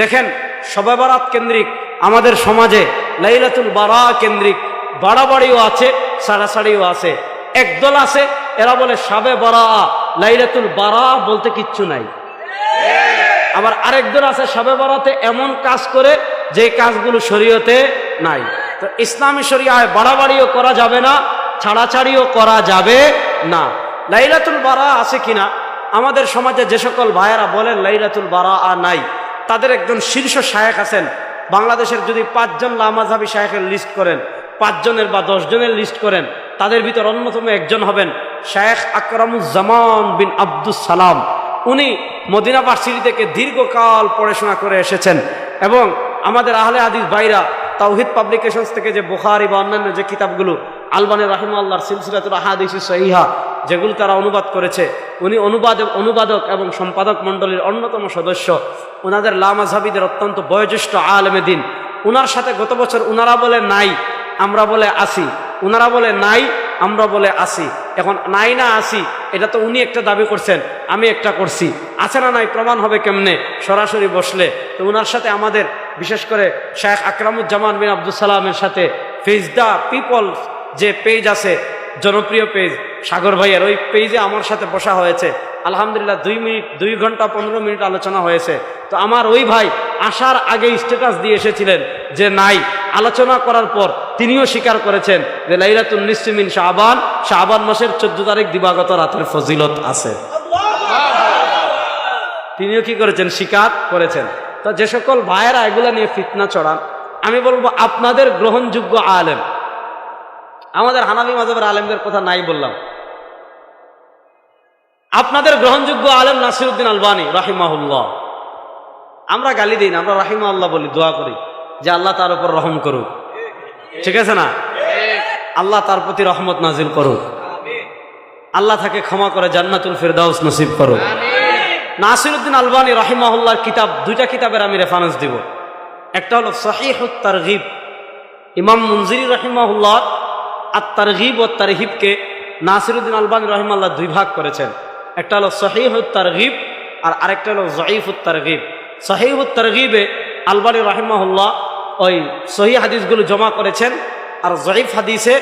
দেখেন শবে বারাত কেন্দ্রিক, আমাদের সমাজে লাইলাতুল বারা কেন্দ্রিক, বাড়াবাড়িও আছে, সাড়াসাড়িও আছে। একদল আছে, এরা বলে সাবে বারা, লাইলাতুল বারা বলতে কিচ্ছু নাই। আবার আরেকজন আছে, সাবে বারাতে এমন কাজ করে যে কাজগুলো শরীয়তে নাই। তো ইসলামী শরিয়ায় বাড়াবাড়িও করা যাবে না, ছাড়াছাড়িও করা যাবে না। লাইলাতুল বারা আছে কিনা? আমাদের সমাজে যে সকল ভাইয়েরা বলেন, লাইলাতুল বারা আ নাই। তাদের একজন শীর্ষ শায়েক আছেন। বাংলাদেশের যদি পাঁচজন লামাজাবি শায়েকের লিস্ট করেন, পাঁচজনের বা দশজনের লিস্ট করেন, তাদের ভিতর অন্যতম একজন হবেন শায়েখ আকরামুজ্জামান বিন আব্দুস সালাম। উনি মদিনা ভার্সিটি থেকে দীর্ঘকাল পড়াশোনা করে এসেছেন এবং আমাদের আহলে আদিস বাইরা তাওহিদ পাবলিকেশনস থেকে যে বুখারি বা অন্যান্য যে কিতাবগুলো আলবানের রাহিমা আল্লাহর সিলসিলাতুল আহাদিস সহিহা, যেগুলো তারা অনুবাদ করেছে, উনি অনুবাদক অনুবাদক এবং সম্পাদক মণ্ডলীর অন্যতম সদস্য। ওনাদের লামাজাবিদের অত্যন্ত বয়োজ্যেষ্ঠ আলমে দিন। উনার সাথে গত বছর উনারা বলে নাই, আমরা বলে আসি। উনারা বলে নাই, আমরা বলে আসি। এখন নাই না আসি, এটা তো উনি একটা দাবি করছেন, আমি একটা করছি। আছে না নাই, প্রমাণ হবে কেমনে? সরাসরি বসলে। তো উনার সাথে আমাদের, বিশেষ করে শেখ আকরামুজ্জামান বিন আব্দুল সালামের সাথে ফেজ দ্য পিপল যে পেজ আছে, জনপ্রিয় পেজ সাগর ভাইয়ের, ওই পেজে আমার সাথে বসা হয়েছে। আলহামদুলিল্লাহ, দুই মিনিট, দুই ঘণ্টা পনেরো মিনিট আলোচনা হয়েছে। তো আমার ওই ভাই আসার আগে স্ট্যাটাস দিয়ে এসেছিলেন যে নাই। আলোচনা করার পর তিনিও স্বীকার করেছেন যে লাইলাতুল নিসমিন শাহবান শাহবান মাসের চোদ্দ তারিখ দিবাগত রাতের ফজিলত আছে। তিনিও কি করেছেন? স্বীকার করেছেন। তো যে সকল ভাইয়েরা এগুলো নিয়ে ফিতনা চড়ান, আমি বলব আপনাদের গ্রহণযোগ্য আলেম। আমাদের হানাবি মাধবের আলেমদের কথা নাই বললাম। আপনাদের গ্রহণযোগ্য আলেম নাসিরুদ্দিন আলবানী, রাহিমাহুল্লাহ। আমরা গালি দিই না, আমরা রাহিমা বলি, দোয়া করি যে আল্লাহ তার উপর রহম করুক। ঠিক আছে না? আল্লাহ তার প্রতি রহমত নাজিল করুক। আল্লাহ তাকে ক্ষমা করে জান্নাতুল ফিরদাউস নসিব করুক। নাসিরুদ্দিন আলবানী, রাহিমাহুল্লাহর কিতাব, দুইটা কিতাবের আমি রেফারেন্স দিব। একটা হলো সহিহুত তারগিব ইমাম মুনজিরি, রহিমাহুল্লাহ আর তারগিব ও তারহিবকে নাসিরুদ্দিন আলবানী রহিমাল্লাহ দুই ভাগ করেছেন। একটা হলো সহিহুত তারগিব আর আরেকটা হলো জয়ীফুত তারগিব। সহিহুত তারগিবে আলবানী রহিমাহুল্লাহ ওই সহি হাদিসগুলো জমা করেছেন আর জয়ীফ হাদিসে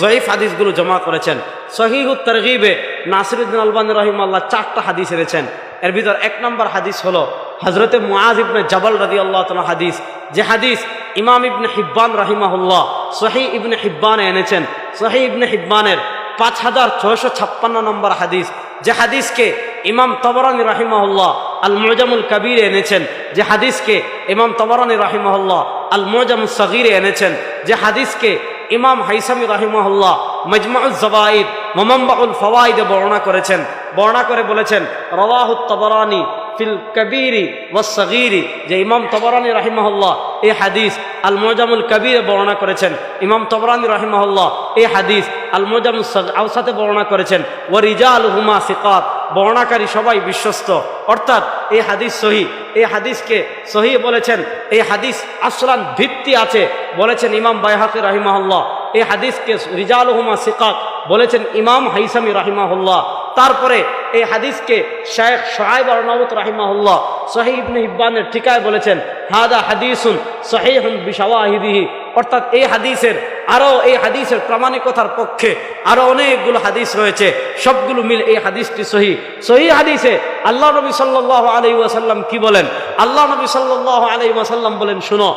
জয়ীফ হাদিসগুলো জমা করেছেন। সহিহুত তারগিবে নাসিরুদ্দিন আলবানী রহিমাল্লাহ চারটা হাদিস এনেছেন। এর ভিতর এক নম্বর হাদিস হলো হজরতে মুআজ ইবনে জাবাল রাদি আল্লাহ তালা হাদিস, যে হাদিস ইমাম ইবনে হিব্বান রাহিমাহুল্লাহ সহি ইবনে হিব্বানে এনেছেন। সহি ইবনে হিব্বানের পাঁচ হাজার ছয়শো ছাপ্পান্ন নম্বর হাদিস, যে হাদিসকে ইমাম তবরানি রাহিমাহুল্লাহ আল মোজামুল কবিরে এনেছেন। যে হাদিসকে ইমাম তবরানি রাহিমাহুল্লাহ আল মোজামুল সগিরে এনেছেন। যে হাদিসকে ইমাম হাইসামি রাহিমাহুল্লাহ মজমাউল জবাইদ মোমাম্বাউল ফওয়াইদে বর্ণনা করেছেন। বর্ণনা করে বলেছেন রওয়াহুত তবরানি ফিল কবিরি ওয়াসগিরি যে ইমাম তবরানি রাহিমাহুল্লাহ এই হাদিস আল মোজামুল কবিরে বর্ণনা করেছেন। ইমাম তবরানি রাহিমাহুল্লাহ এই হাদিস আল মোজামুল আউসাতে বর্ণনা করেছেন। ওয়ারিজাল হুমা সিকাত, বর্ণাকারী সবাই বিশ্বস্ত। অর্থাৎ এই হাদিস সহি, এই হাদিসকে সহি বলেছেন, এই হাদিস আসলান ভিত্তি আছে বলেছেন ইমাম বাইহাকি রাহিমাহুল্লাহ। এই হাদিসকে রিজাল হুমা সিকাত বলেছেন ইমাম হাইসামি রাহিমাহুল্লাহ। তারপরে এই হাদিসকে শেখ সোহাইব আরনাউত রাহিমাহুল্লাহ সহি ইব্বানের ঠিকায় বলেছেন, হাদা হাদিসুন সহিহুন বিশাওয়াহিদিহি। অর্থাৎ এই হাদিসের, আরও এই হাদিসের প্রামাণিকতার পক্ষে আরও অনেকগুলো হাদিস রয়েছে, সবগুলো মিল এই হাদিসটি সহি। সহি হাদিসে আল্লাহ নবী সাল্লাহ আলাই ওয়াসাল্লাম কি বলেন? আল্লাহ নবী সাল্লাহ আলাই ওয়াসাল্লাম বলেন, শুনো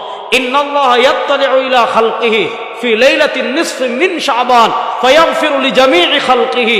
খালকিহি ফি লাইলাতিন নিসফি মিন শাবান ফায়াগফিরু লিজামিই খালকিহি।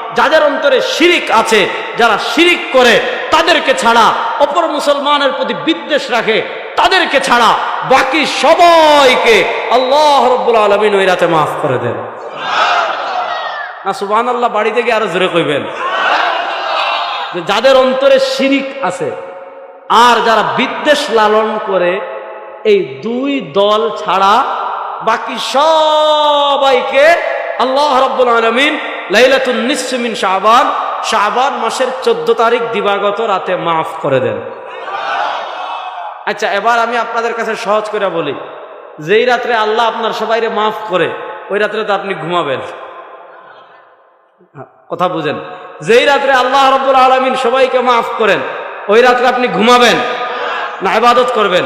যাদের অন্তরে শিরিক আছে, যারা শিরিক করে, তাদেরকে ছাড়া অপর মুসলমানের প্রতি বিদ্বেষ রাখে, তাদেরকে ছাড়া বাকি সবাইকে আল্লাহ রব্বুল আলমিন ওই রাতে মাফ করে দেন। না সুবাহ আল্লাহ বাড়িতে গিয়ে আরও জোরে কইবেন। যাদের অন্তরে শিরিক আছে, আর যারা বিদ্বেষ লালন করে, এই দুই দল ছাড়া বাকি সবাইকে আল্লাহ রব্বুল আলমিন লাইলাতুন নিসমিন শাহবান শাহবান মাসের চোদ্দ তারিখ দিবাগত রাতে মাফ করে দেন। আচ্ছা এবার আমি আপনাদের কাছে সহজ করে বলি, যেই রাত্রে আল্লাহ আপনার সবাইরে মাফ করে, ওই রাত্রে তো আপনি ঘুমাবেন। কথা বুঝেন, যেই রাত্রে আল্লাহ রব্বুল আলমিন সবাইকে মাফ করেন, ওই রাত্রে আপনি ঘুমাবেন না, ইবাদত করবেন।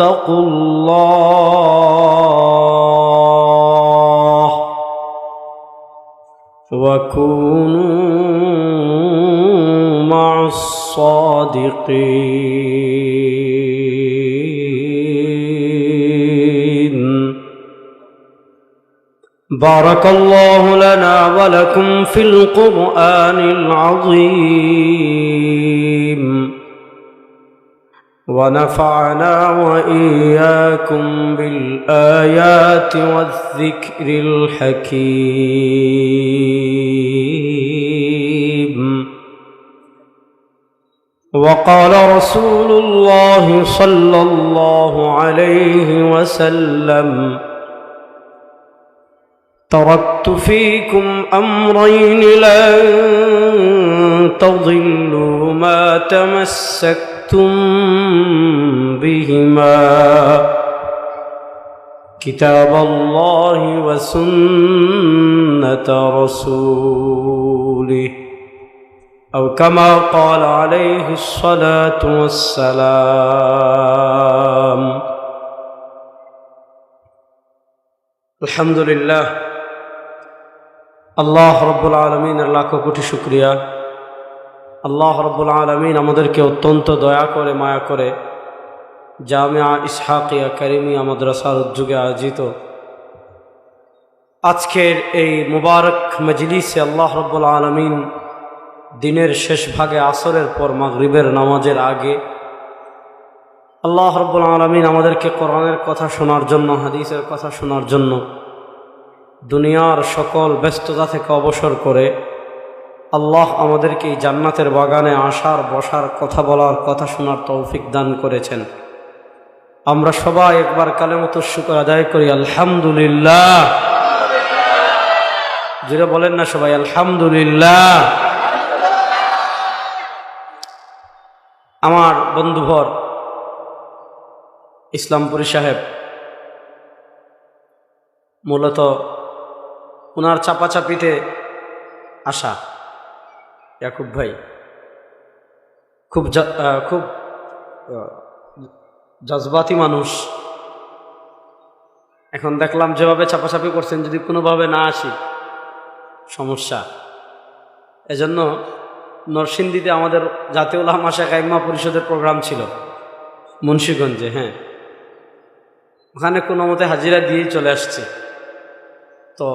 آمنوا اتقوا الله وكونوا مع الصادقين. بارك الله لنا ولكم في القرآن العظيم. ونفعنا وإياكم بالآيات والذكر الحكيم. وقال رسول الله صلى الله عليه وسلم تركت فيكم أمرين لن تضلوا ما تمسكتم بهما كتاب الله وسنة رسوله أو كما قال عليه الصلاة والسلام الحمد لله আল্লাহ রব্বুল আলমিনের লাখ কোটি শুক্রিয়া আল্লাহ রব্বুল আলমিন আমাদেরকে অত্যন্ত দয়া করে, মায়া করে জামিয়া ইসহাকিয়া কারিমিয়া মাদ্রাসার উদ্যোগে আয়োজিত আজকের এই মুবারক মজলিসে আল্লাহ রব্বুল আলমিন দিনের শেষ ভাগে আসরের পর মাগরিবের নামাজের আগে আল্লাহ রব্বুল আলমিন আমাদেরকে কোরআনের কথা শোনার জন্য, হাদিসের কথা শোনার জন্য দুনিয়ার সকল ব্যস্ততা থেকে অবসর করে আল্লাহ আমাদেরকে এই জান্নাতের বাগানে আসার, বসার, কথা বলার, কথা শোনার তৌফিক দান করেছেন। আমরা সবাই একবার কালে মতো শুকর আদায় করি, আলহামদুলিল্লাহ। যেটা বলেন না সবাই, আলহামদুলিল্লাহ। আমার বন্ধুভর ইসলামপুরী সাহেব, মূলত ওনার চাপাচাপিতে আসা। ইয়াকুব ভাই, খুব খুব জজবাতি মানুষ। এখন দেখলাম যেভাবে চাপাচাপি করছেন, যদি কোনোভাবে না আসি, সমস্যা। এজন্য নরসিংদীতে আমাদের জাতীয় উলামা শাখা পরিষদের প্রোগ্রাম ছিল, মুন্সীগঞ্জে হ্যাঁ। ওখানে কোনো মতে হাজিরা দিয়েই চলে আসছে। তো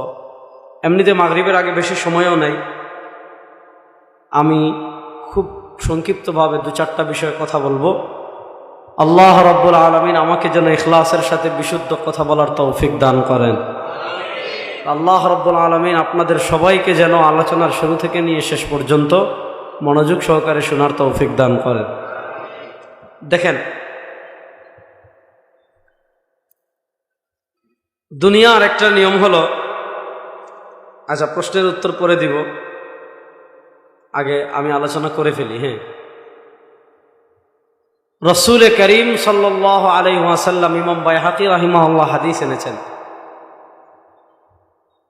এমনিতে মাগরিবের আগে বেশি সময়ও নাই। আমি খুব সংক্ষিপ্তভাবে দু চারটা বিষয়ে কথা বলব। আল্লাহ রব্বুল আলমিন আমাকে যেন ইখলাসের সাথে বিশুদ্ধ কথা বলার তৌফিক দান করেন। আল্লাহ রব্বুল আলমিন আপনাদের সবাইকে যেন আলোচনার শুরু থেকে নিয়ে শেষ পর্যন্ত মনোযোগ সহকারে শোনার তৌফিক দান করেন। দেখেন, দুনিয়ার একটা নিয়ম হলো আচ্ছা প্রশ্নের উত্তর পরে দিব। আগে আমি আলোচনা করে ফেলি হ্যাঁ। রসুল করিম সাল্লাহ আলাই ওয়াসাল্লাম ইমাম বাইহাকি রাহিমাল্লাহ হাদিস এনেছেন।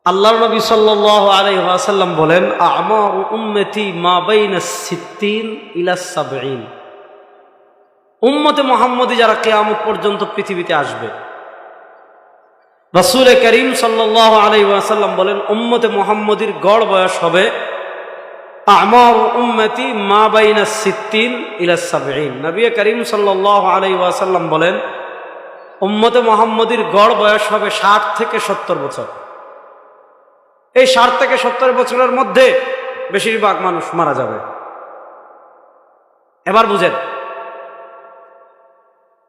আল্লাহ নবী সাল্লাহ আলাই ওয়াসাল্লাম বলেন আমার উম্মতি মা বাইন সিদ্দিন ইলা সাবঈন। উম্মতে মোহাম্মদী যারা কেয়ামত পর্যন্ত পৃথিবীতে আসবে। রসুল করিম সাল্লাহ আলাই ওয়াসাল্লাম বলেন, উম্মতে মোহাম্মদীর গড় বয়স হবে করিম সাল্লাল্লাহু আলাইহি ওয়াসাল্লাম বলেন, উম্মতে মোহাম্মদীর গড় বয়স হবে ষাট থেকে সত্তর বছর। এই ষাট থেকে সত্তর বছরের মধ্যে বেশিরভাগ মানুষ মারা যাবে। এবার বুঝেন,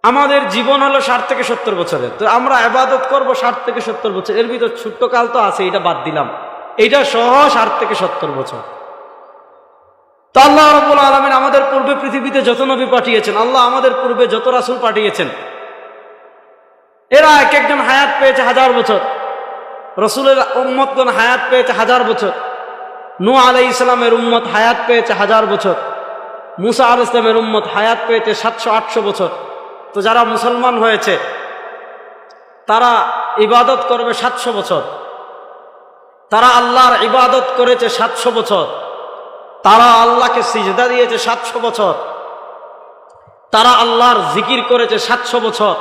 আমাদের জীবন হলো ষাট থেকে সত্তর বছরের। তো আমরা আবাদত করব ষাট থেকে সত্তর বছর। এর ভিতর ছোট্ট কাল তো আছে, এটা বাদ দিলাম। এইটা সহ ষাট থেকে সত্তর বছর। তো আল্লাহ রব্বুল আলমিন আমাদের পূর্বে পৃথিবীতে যত নবী পাঠিয়েছেন, আল্লাহ আমাদের পূর্বে যত রাসুল পাঠিয়েছেন। এরা এক একজন হায়াত পেয়েছে হাজার বছর। রসুলের উম্মতগণ হায়াত পেয়েছে হাজার বছর। নু আলাই ইসলামের উম্মত হায়াত পেয়েছে হাজার বছর। মুসা আল ইসলামের উম্মত হায়াত পেয়েছে সাতশো, আটশো বছর। তো যারা মুসলমান হয়েছে, তারা ইবাদত করবে সাতশো বছর। তারা আল্লাহর ইবাদত করেছে সাতশো বছর। তারা আল্লাহকে সিজদা দিয়েছে সাতশো বছর। তারা আল্লাহর জিকির করেছে সাতশো বছর।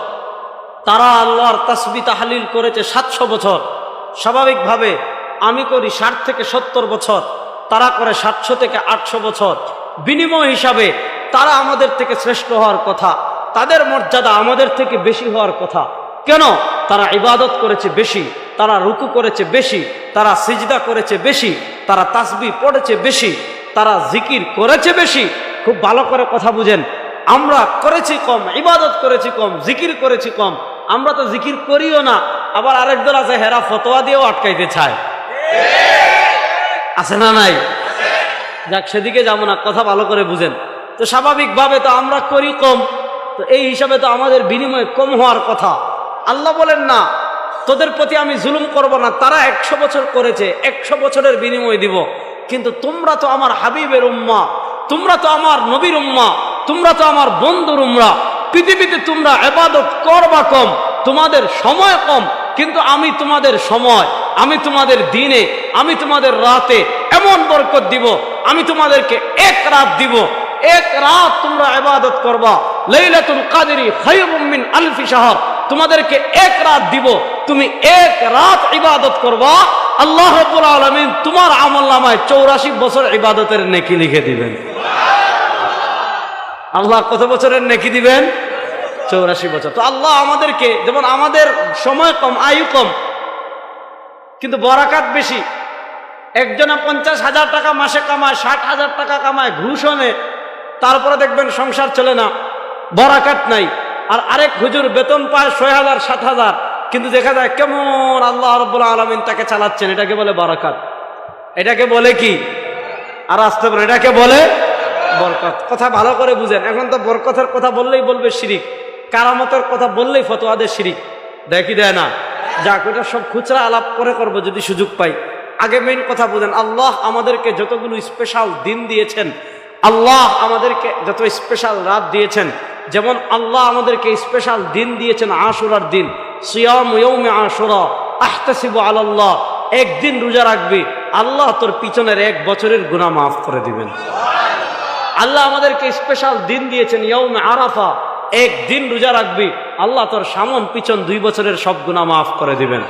তারা আল্লাহর তসবি তাহালিল করেছে সাতশো বছর। স্বাভাবিকভাবে আমি করি ষাট থেকে সত্তর বছর, তারা করে সাতশো থেকে আটশো বছর। বিনিময় হিসাবে তারা আমাদের থেকে শ্রেষ্ঠ হওয়ার কথা, তাদের মর্যাদা আমাদের থেকে বেশি হওয়ার কথা। কেন? তারা ইবাদত করেছে বেশি, তারা রুকু করেছে বেশি, তারা সিজদা করেছে বেশি, তারা তাসবি পড়েছে বেশি। তারা জিকির করেছে বেশি, খুব ভালো করে কথা বুঝেন। আমরা করেছি কম, ইবাদত করেছি কম, জিকির করেছি কম। আমরা তো জিকির করিও না, আবার আরেক দল আছে, হেরা ফতোয়া দিয়েও আটকাইতে চায়। আছে না নাই? যাক, সেদিকে যাব না, কথা ভালো করে বুঝেন। তো স্বাভাবিকভাবে তো আমরা করি কম, তো এই হিসাবে তো আমাদের বিনিময় কম হওয়ার কথা। আল্লাহ বলেন, না, তোদের প্রতি আমি জুলুম করব না, তারা একশো বছর করেছে, একশো বছরের বিনিময় দিব। কিন্তু তোমরা তো আমার হাবিবের উম্মা, তোমরা তো আমার নবীর উম্মা, তোমরা তো আমার বন্ধুর উমরা পৃথিবীতে তোমরা এবাদত করবা কম, তোমাদের সময় কম, কিন্তু আমি তোমাদের সময়, আমি তোমাদের দিনে, আমি তোমাদের রাতে এমন বরকত দিব, আমি তোমাদেরকে এক রাত দিব। এক রাত তোমরা ইবাদত করবা। লাইলাতুল কাদরি মিন আলফি শাহর। তোমাদেরকে এক রাত দিব, তুমি এক রাত ইবাদত করবা। আল্লাহ রাব্বুল আলামিন তোমার আমলনামায় 84 বছর ইবাদতের নেকি লিখে দিবেন। আল্লাহ কত বছরের নেকি দিবেন? চৌরাশি বছর। তো আল্লাহ আমাদেরকে, যেমন আমাদের সময় কম, আয়ু কম, কিন্তু বরাকাত বেশি। একজনে পঞ্চাশ হাজার টাকা মাসে কামায়, ষাট হাজার টাকা কামায় ঘুষণে তারপরে দেখবেন সংসার চলে না, বরাকাত নাই। আর আরেক হুজুর বেতন পায় ছয় হাজার, সাত হাজার। কিন্তু দেখা যায় কেমন আল্লাহ রব্বুল আলমিন তাকে চালাচ্ছেন, এটাকে বলে বরাকাত। এটাকে বলে কি? আর আসতে পারে এটাকে বলে বরকত। কথা ভালো করে বুঝেন, এখন তো বরকতের কথা বললেই বলবে শিরিক, কারামতের কথা বললেই ফতোয়াদের শিরিক। দেখি দেয় না? যাক ওটা সব খুচরা আলাপ করে করব যদি সুযোগ পাই। আগে মেইন কথা বুঝেন, আল্লাহ আমাদেরকে যতগুলো স্পেশাল দিন দিয়েছেন, আল্লাহ আমাদেরকে যত স্পেশাল রাত দিয়েছেন, যেমন আল্লাহ আমাদেরকে স্পেশাল দিন দিয়েছেন আশুরার দিন সিয়াম আল্লাহ একদিন রোজা রাখবি, আল্লাহ তোর পিছনের এক বছরের গুনাহ মাফ করে দিবেন। আল্লাহ আমাদেরকে স্পেশাল দিন দিয়েছেন ইয়ৌমে আরাফা, একদিন রোজা রাখবি, আল্লাহ তোর সামন পিছন দুই বছরের সব গুণা মাফ করে দিবেন।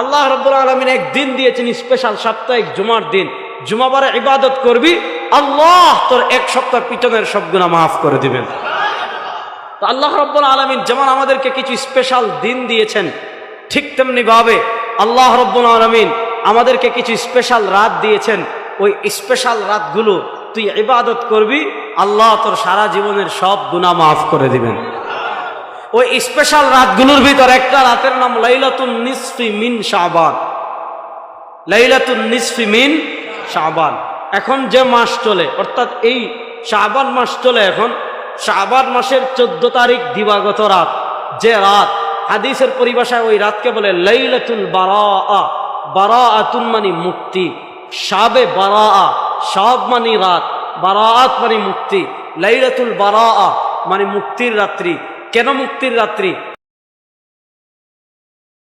আল্লাহ রব্বুল আলমিন একদিন দিয়েছেন স্পেশাল সাপ্তাহিক জুমার দিন, জুমাবারে ইবাদত করবি, আল্লাহ তোর এক সপ্তাহ পিছনের সব গুণা মাফ করে দিবেন। তো আল্লাহ রব্বুল আলমিন যেমন আমাদেরকে কিছু স্পেশাল দিন দিয়েছেন, ঠিক তেমনি ভাবে আল্লাহ রব্বুল আলমিন আমাদেরকে কিছু স্পেশাল রাত দিয়েছেন। ওই স্পেশাল রাতগুলো তুই ইবাদত করবি, আল্লাহ তোর সারা জীবনের সব গুণা মাফ করে দিবেন। ওই স্পেশাল রাতগুলোর ভিতর একটা রাতের নাম লাইলাতুন নিসফি মিন শাবান। লাইলাতুন নিসফি মিন শাবান। এখন যে মাস চলে, অর্থাৎ এই শাবান মাস চলে এখন শাবান মাসের চোদ্দ তারিখ দিবাগত রাত। যে রাত, হাদিসের পরিভাষায় ওই রাতকে বলে লাইলাতুল বারা বারা আতুন মানি মুক্তি। সাবে বারা সব মানি রাত বারাত মানে মুক্তি। লাইলাতুল বারা মানে মুক্তির রাত্রি। কেন মুক্তির রাত্রি?